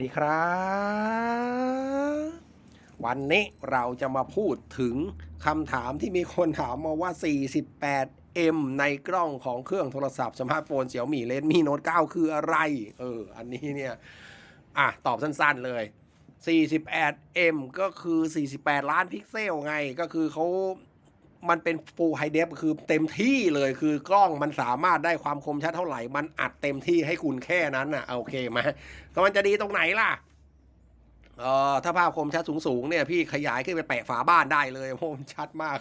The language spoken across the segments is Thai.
สวัสดีครับวันนี้เราจะมาพูดถึงคำถามที่มีคนถามมาว่า 48M ในกล้องของเครื่องโทรศัพท์สมาร์ทโฟนเสี่ยวมี่เลนมีโน้ต9คืออะไร เออ อันนี้เนี่ย อะ ตอบสั้นๆเลย 48M ก็คือ 48 ล้านพิกเซลไง ก็คือเขา มันเป็นฟูลไฮเดฟคือเต็มที่เลยคือกล้องมันสามารถได้ความคมชัดเท่าไหร่ มันอัดเต็มที่ให้คุณแค่นั้นอะโอเคไหมก็มันจะดีตรงไหนล่ะเออถ้าภาพคมชัดสูงๆเนี่ยพี่ขยายขึ้นไปแปะฝาบ้านได้เลยเพราะมันชัดมาก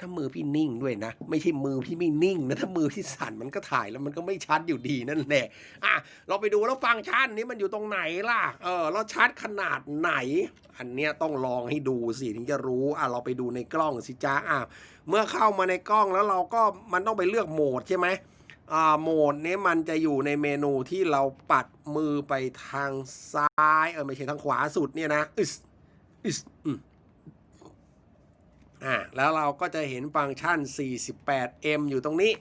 ถ้ามือพี่นิ่งด้วยนะ ไม่ใช่มือพี่ไม่นิ่งนะ ถ้ามือพี่สั่นมันก็ถ่ายแล้วมันก็ไม่ชัดอยู่ดีนั่นแหละอะเราไปดูแล้วฟังก์ชันนี้มันอยู่ตรงไหนล่ะเออแล้วชัดขนาดไหน อันเนี้ยต้องลองให้ดูสิถึงจะรู้อะเราไปดูในกล้องสิจ้าอะเมื่อเข้ามาในกล้องแล้วเราก็มันต้องไปเลือกโหมดใช่ไหมอ่าโหมดนี้มันจะอยู่ในเมนูที่เราปัดมือไปทางซ้ายเออไม่ใช่ทางขวาสุดเนี่ยนะอึสอึสอืม อ่าแล้วเราก็จะเห็นฟังก์ชัน 48M อยู่ตรงนี้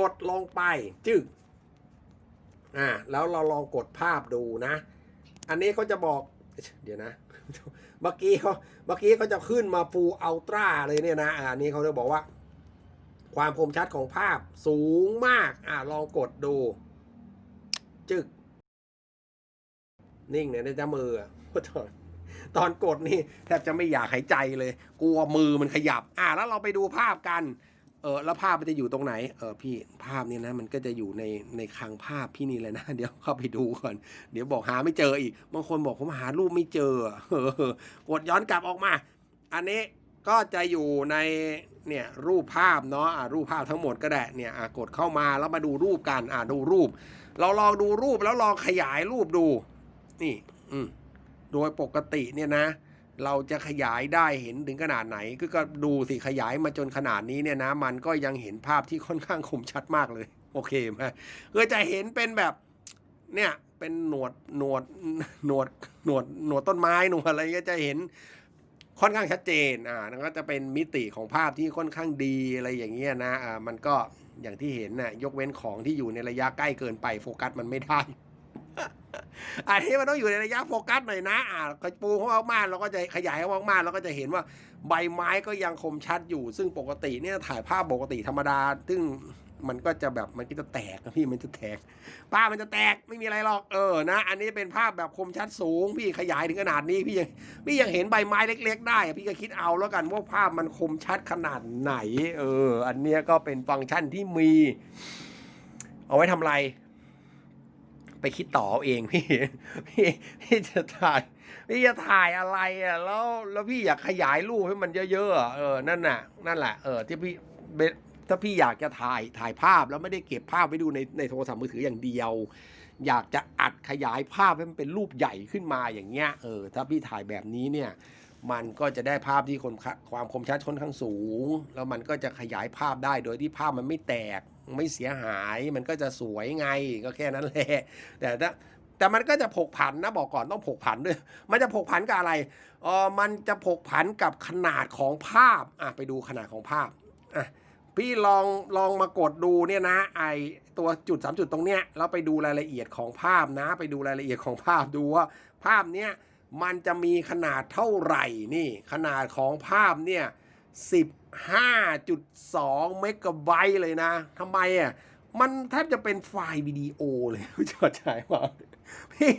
กดลงไปจึ๊กอ่าแล้วเราลองกดภาพดูนะ อันนี้เขาจะบอกเดี๋ยวนะเมื่อกี้เขาเมื่อกี้เขาจะขึ้นมา Full Ultra เลยเนี่ยนะอ่าอันนี้เขาจะบอกว่า ความคมชัดของภาพสูงมากอะลองกดดู จึก นิ่งเนี่ยในจ้มือ ตอนกดนี่แทบจะไม่อยากหายใจเลย กลัวมือมันขยับ อะแล้วเราไปดูภาพกัน เออแล้วภาพมันจะอยู่ตรงไหน เออพี่ภาพนี่นะ มันก็จะอยู่ในในคลังภาพพี่นี่เลยนะ เดี๋ยวเข้าไปดูก่อน เดี๋ยวบอกหาไม่เจออีก บางคนบอกผมหารูปไม่เจอ เออกดย้อนกลับออกมา อันนี้ก็จะอยู่ในเนี่ยรูปภาพเนาะะรูปภาพทั้งหมดก็ได้เนี่ยกดเข้ามาแล้วมาดูรูปกันอะดูรูป เราลองดูรูปแล้วลองขยายรูปดู นี่ อืม โดยปกติเนี่ยนะ เราจะขยายได้เห็นถึงขนาดไหน ก็ก็ดูสิขยายมาจนขนาดนี้เนี่ยนะ มันก็ยังเห็นภาพที่ค่อนข้างคมชัดมากเลย โอเคไหมก็จะเห็นเป็นแบบเนี่ยเป็นหนวดหนวดหนวดหนวดหนวดต้นไม้หนวดอะไรก็จะเห็นค่อนข้างชัดเจน อ่านั่นก็จะเป็นมิติของภาพที่ค่อนข้างดีอะไรอย่างเงี้ยนะ อ่า มันก็อย่างที่เห็นน่ะ ยกเว้นของที่อยู่ในระยะใกล้เกินไปโฟกัสมันไม่ได้ อันนี้มันต้องอยู่ในระยะโฟกัสหน่อยนะอ่ากระปูเขามากๆเราก็จะขยายเขามากๆเราก็จะเห็นว่าใบไม้ก็ยังคมชัดอยู่ ซึ่งปกติเนี่ยถ่ายภาพปกติธรรมดา ซึ่งมันก็จะแบบมันก็จะแตกนะพี่มันจะแตกภามันจะแตกไม่มีอะไรหรอกเออนะ อันนี้เป็นภาพแบบคมชัดสูง พี่ขยายถึงขนาดนี้พี่ยังพี่ยังเห็นใบไม้เล็ก ๆ ได้ พี่ก็คิดเอาแล้วกันว่าภาพมันคมชัดขนาดไหน เออ อันเนี้ยก็เป็นฟังก์ชันที่มี เอาไว้ทำอะไร ไปคิดต่อเองพี่พี่พี่จะถ่ายพี่จะถ่ายอะไรอะแล้วแล้วพี่อยากขยายรูปให้มันเยอะๆเออนั่นน่ะนั่นแหละเออที่พี่เบถ้าพี่อยากจะถ่ายถ่ายภาพแล้วไม่ได้เก็บภาพไว้ดูในในโทรศัพท์มือถืออย่างเดียว อยากจะอัดขยายภาพให้มันเป็นรูปใหญ่ขึ้นมาอย่างเงี้ยเออถ้าพี่ถ่ายแบบนี้เนี่ย มันก็จะได้ภาพที่คนความคมชัดค่อนข้างสูง แล้วมันก็จะขยายภาพได้โดยที่ภาพมันไม่แตกไม่เสียหายมันก็จะสวยไงก็แค่นั้นแหละแต่ถ้าแต่มันก็จะผกผันนะบอกก่อนต้องผกผันด้วย มันจะผกผันกับอะไรเออมันจะผกผันกับขนาดของภาพอะไปดูขนาดของภาพอะพี่ลองลองมากดดูเนี่ยนะไอตัวจุดสามจุดตรงเนี้ยแล้วไปดูรายละเอียดของภาพนะ ไปดูรายละเอียดของภาพดูว่าภาพเนี้ย มันจะมีขนาดเท่าไหร่นี่ขนาดของภาพเนี่ย 15.2 เมกะไบต์เลยนะทำไมอะมันแทบจะเป็นไฟล์วิดีโอเลยจอดใจว่าพี่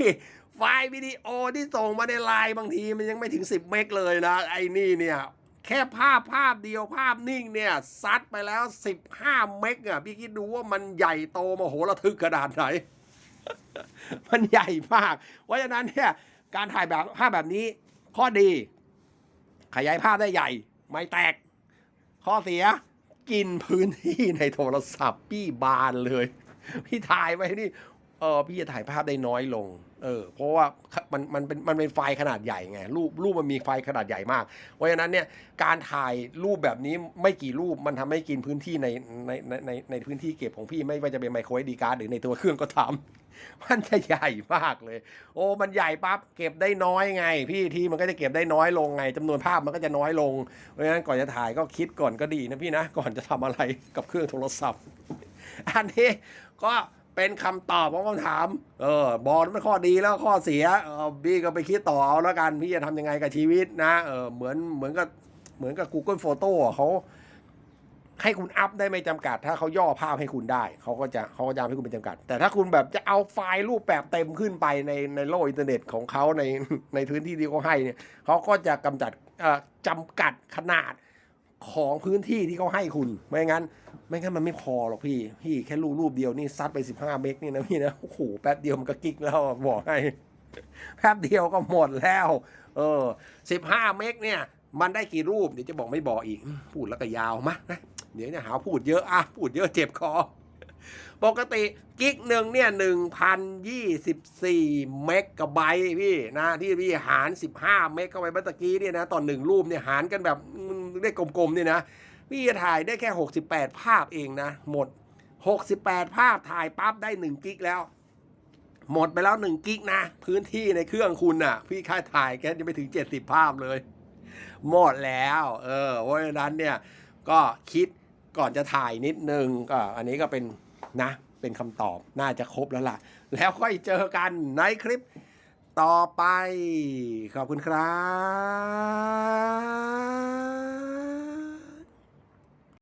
ไฟล์วิดีโอที่ส่งมาในไลน์บางทีมันยังไม่ถึง 10 เมกเลยนะ ไอ้นี่เนี่ยแค่ภาพภาพเดียวภาพนิ่งเนี่ยซัดไปแล้ว 15 เมกอะพี่คิดดูว่ามันใหญ่โตมโหระทึกขนาดไหน มันใหญ่มาก เพราะฉะนั้นเนี่ย การถ่ายแบบภาพแบบนี้ ข้อดี ขยายภาพได้ใหญ่ ไม่แตก ข้อเสีย กินพื้นที่ในโทรศัพท์พี่บานเลย พี่ถ่ายไว้นี่ เออพี่จะถ่ายภาพได้น้อยลง เออ เพราะว่ามันมันเป็นมันเป็นไฟล์ขนาดใหญ่ไงรูปรูปมันมีไฟล์ขนาดใหญ่มาก เพราะฉะนั้นเนี่ยการถ่ายรูปแบบนี้ไม่กี่รูปมันทำให้กินพื้นที่ในในในในในพื้นที่เก็บของพี่ไม่ว่าจะเป็นไมโครเอดีการ์ดหรือในตัวเครื่องก็ทำมันจะใหญ่มากเลย โอ้มันใหญ่ปั๊บเก็บได้น้อยไง พี่ที่มันก็จะเก็บได้น้อยลงไงจำนวนภาพมันก็จะน้อยลง เพราะฉะนั้นก่อนจะถ่ายก็คิดก่อนก็ดีนะพี่นะก่อนจะทำอะไรกับเครื่องโทรศัพท์ อันนี้ก็ เป็นคำตอบของคำถาม เออบอลมันข้อดีแล้วข้อเสียเออพี่ก็ไปคิดต่อเอาแล้วกันพี่จะทำยังไงกับชีวิตนะเออเหมือนเหมือนกับเหมือนกับ Google Photo เขาให้คุณอัพได้ไม่จำกัด ถ้าเขาย่อภาพให้คุณได้เขาก็จะเขาก็จะให้คุณเป็นจำกัด แต่ถ้าคุณแบบจะเอาไฟล์รูปแบบเต็มขึ้นไปในในโลกอินเทอร์เน็ตของเขาในในพื้นที่ที่เขาให้เนี่ยเขาก็จะกำจัดเอ่อจำกัดขนาด ของพื้นที่ที่เขาให้คุณ ไม่งั้น ไม่งั้นมันไม่พอหรอกพี่ พี่แค่รูปรูปเดียวนี่ซัดไปสิบห้าเมกนี่นะพี่นะโอ้โหแป๊บเดียวมันก็กิ๊กแล้วบอกให้ แป๊บเดียวก็หมดแล้ว เออสิบห้าเมกเนี่ย มันได้กี่รูปเดี๋ยวจะบอกไม่บอกอีก พูดแล้วก็ยาวมะนะเดี๋ยวเนี่ยหาพูดเยอะอะพูดเยอะเจ็บคอปกติกิกหนึ่งเนี่ยหนึ่งพันยี่สิบสี่เมกะไบต์พี่นะที่พี่หารสิบห้าเมกะไบต์เมื่อกี้เนี่ยนะตอนหนึ่งรูปเนี่ยหารกันแบบ เลขกลมๆเนี่ยนะพี่จะถ่ายได้แค่ 68 ภาพเองนะ หมด 68 ภาพถ่ายปั๊บได้ 1 กิกแล้ว หมดไปแล้ว 1 กิกนะ พื้นที่ในเครื่องคุณน่ะ พี่ค่าถ่ายแค่จะไม่ถึง 70 ภาพเลย หมดแล้ว เออเพราะฉะนั้นเนี่ย ก็คิดก่อนจะถ่ายนิดนึงก็อันนี้ก็เป็นนะ เป็นคำตอบน่าจะครบแล้วล่ะ แล้วค่อยเจอกันในคลิปต่อไป ขอบคุณครับ